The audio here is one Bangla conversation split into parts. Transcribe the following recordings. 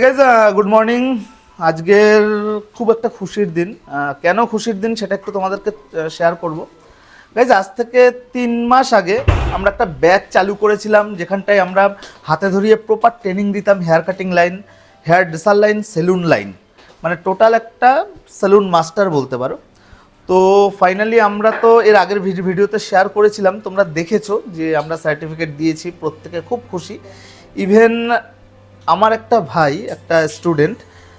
গাইজ গুড মর্নিং আজকের খুব একটা খুশির দিন। কেন খুশির দিন সেটা একটু তোমাদেরকে শেয়ার করব। গাইজ আজ থেকে তিন মাস আগে আমরা একটা ব্যাচ চালু করেছিলাম, যেখানটায় আমরা হাতে ধরিয়ে প্রপার ট্রেনিং দিতাম hair cutting line hair dresser line salon line মানে টোটাল একটা সেলুন মাস্টার বলতে পারো। তো ফাইনালি আমরা তো এর আগের ভিডি- ভিডিওতে শেয়ার করেছিলাম, তোমরা দেখেছ যে আমরা সার্টিফিকেট দিয়েছি, প্রত্যেকে খুব খুশি। ইভেন আমার একটা ভাই, একটা স্টুডেন্ট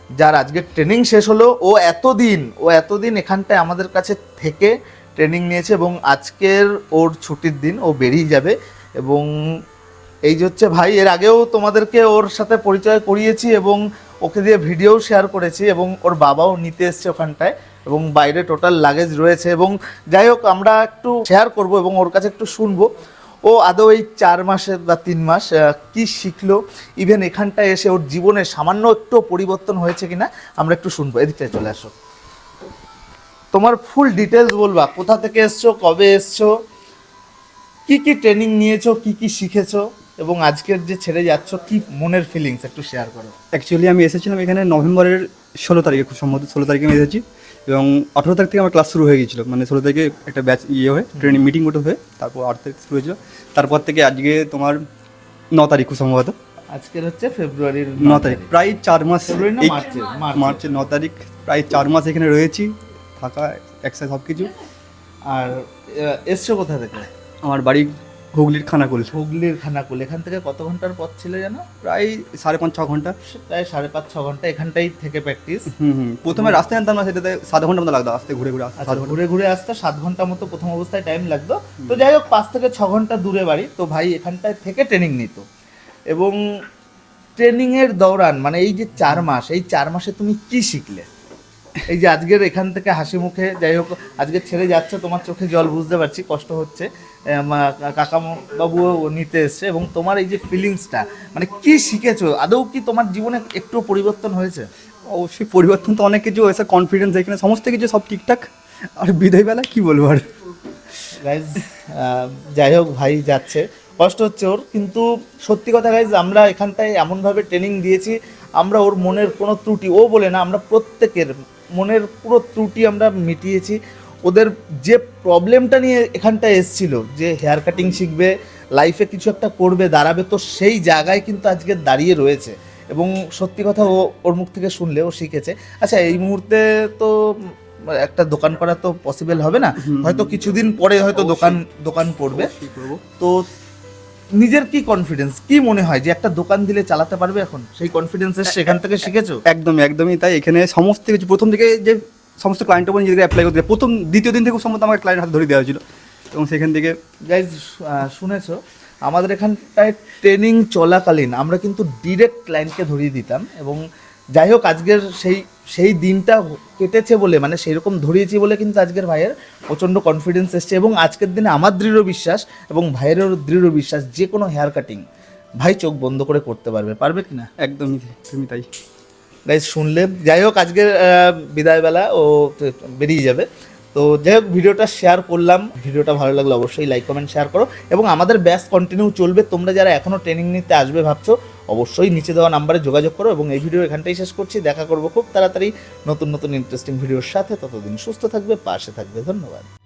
যার আজকে ট্রেনিং শেষ হলো। ও এতদিন ও এতদিন এখানটায় আমাদের কাছে থেকে ট্রেনিং নিয়েছে এবং আজকের ওর ছুটির দিন, ও বেরিয়ে যাবে এবং এই যে হচ্ছে ভাই, এর আগেও তোমাদেরকে ওর সাথে পরিচয় করিয়েছি এবং ওকে দিয়ে ভিডিও শেয়ার করেছি এবং ওর বাবাও নিতে এসছে ওখানটায় এবং বাইরে টোটাল লাগেজ রয়েছে এবং যাই হোক, আমরা একটু শেয়ার করব এবং ওর কাছে একটু শুনব। ও আদৌ এই চার মাসে বা তিন মাস কি শিখলো? ইভেন এখানটায় এসে ওর জীবনে সামান্য একটু পরিবর্তন হয়েছে কিনা, আমরা একটু শুনব। এদিকটায় চলে আসো। তোমার ফুল ডিটেলস বলবা, কোথা থেকে এসছো, কবে এসছো, কি কি ট্রেনিং নিয়েছো, কি কি শিখেছো? এবং আজকের যে ছেড়ে যাচ্ছ কি মনের ফিলিংস একটু শেয়ার করো। অ্যাকচুয়ালি আমি এসেছিলাম এখানে নভেম্বরের ষোলো তারিখে খুব সম্ভবত ষোলো তারিখে আমি এসেছি। এবং আঠেরো তারিখ থেকে আমার ক্লাস শুরু হয়ে গিয়েছিল। মানে ষোলো তারিখে একটা ব্যাচ ইয়ে হয়ে ট্রেনিং মিটিং ওটা হয়ে তারপর আট তারিখ শুরু হয়েছিল। তারপর থেকে আজকে তোমার ন তারিখ খুব সম্ভবত। আজকের হচ্ছে ফেব্রুয়ারির ন তারিখ। প্রায় চার মাস। মার্চের ন তারিখ প্রায় চার মাস এখানে রয়েছি থাকা একসাথে সব কিছু আর এসছো কোথা থেকে? আমার বাড়ি হুগলির খানাকুল। হুগলির খানাকুল। এখান থেকে কত ঘণ্টার পথ ছিল যেন? প্রায় সাড়ে পাঁচ ছ ঘণ্টা। প্রায় সাড়ে পাঁচ ছ ঘণ্টা এখানটাই থেকে প্র্যাকটিস হুম হুম। প্রথমে রাস্তায় আনতাম না সেটাতে সাত ঘণ্টা মতো লাগতো আসতে ঘুরে ঘুরে আসতে আচ্ছা ঘুরে ঘুরে আসতে সাত ঘণ্টা মতো প্রথম অবস্থায় টাইম লাগতো। তো যাই হোক পাঁচ থেকে ছ ঘণ্টা দূরে বাড়ি। তো ভাই এখানটায় থেকে ট্রেনিং নিত। এবং ট্রেনিংয়ের দৌরান মানে এই যে চার মাস এই চার মাসে তুমি কি শিখলে? এই যে আজকের এখান থেকে হাসি মুখে যাই হোক আজকে ছেড়ে যাচ্ছে তোমার চোখে জল বুঝতে পারছি কষ্ট হচ্ছে। কাকা বাবুও নিতে এসছে এবং তোমার এই যে ফিলিংসটা মানে কি শিখেছো? আদৌ কি তোমার জীবনে একটু পরিবর্তন হয়েছে? অবশ্যই পরিবর্তন তো অনেক কিছু হয়েছে কনফিডেন্স এখানে সমস্ত কিছু সব ঠিকঠাক। আর বিদায় বেলা কি বলব আর? যাই হোক ভাই যাচ্ছে। কষ্ট হচ্ছে ওর কিন্তু সত্যি কথা গাইজ আমরা এখানটায় এমনভাবে ট্রেনিং দিয়েছি আমরা ওর মনের কোনো ত্রুটি ও বলে না আমরা প্রত্যেকের মনের পুরো ত্রুটি আমরা মিটিয়েছি। ওদের যে প্রবলেমটা নিয়ে এখানটায় এসছিল যে হেয়ার কাটিং শিখবে লাইফে কিছু একটা করবে দাঁড়াবে তো সেই জায়গায় কিন্তু আজকে দাঁড়িয়ে রয়েছে। এবং সত্যি কথা ও ওর মুখ থেকে শুনলে ও শিখেছে। আচ্ছা এই মুহূর্তে তো একটা দোকান করা তো পসিবল হবে না? হয়তো কিছুদিন পরে হয়তো দোকান দোকান পড়বে। তো নিজের কি কনফিডেন্স কি মনে হয় যে একটা দোকান দিলে চালাতে পারবে এখন? সেই কনফিডেন্স সেখান থেকে শিখেছো? একদমই একদমই তাই। এখানে সমস্ত কিছু প্রথম থেকে যে সমস্ত ক্লায়েন্ট উপর নিজেকে অ্যাপ্লাই করতে প্রথম দ্বিতীয় দিন থেকে সম্ভবত আমার ক্লায়েন্ট হাতে ধরে দেওয়া হয়েছিল। এবং সেখান থেকে গাইজ শুনেছো? আমাদের এখানটায় ট্রেনিং চলাকালীন আমরা কিন্তু ডিরেক্ট ক্লায়েন্টকে ধরিয়ে দিতাম এবং যাই হোক আজকের সেই সেই দিনটা কেটেছে বলে মানে সেই রকম ধরিয়েছি বলে কিন্তু আজকের ভাইয়ের প্রচণ্ড কনফিডেন্স এসছে এবং আজকের দিনে আমার দৃঢ় বিশ্বাস এবং ভাইয়েরও দৃঢ় বিশ্বাস যে কোনো হেয়ার কাটিং ভাই চোখ বন্ধ করে করতে পারবে। পারবে কি না? একদমই তুমি তাই। গাইজ শুনলে যাই হোক আজকের বিদায়বেলা ও বেরিয়ে যাবে। তো যাই হোক ভিডিওটা শেয়ার করলাম। ভিডিওটা ভালো লাগলে অবশ্যই লাইক কমেন্ট শেয়ার করো। এবং আমাদের ব্যাস কন্টিনিউ চলবে। তোমরা যারা এখনও ট্রেনিং নিতে আসবে ভাবছ অবশ্যই নিচে দেওয়া নাম্বারে যোগাযোগ করো এবং এই ভিডিও এখানটাই শেষ করছি। দেখা করব খুব তাড়াতাড়ি নতুন নতুন ইন্টারেস্টিং ভিডিওর সাথে। ততদিন সুস্থ থাকবে, পাশে থাকবে। ধন্যবাদ।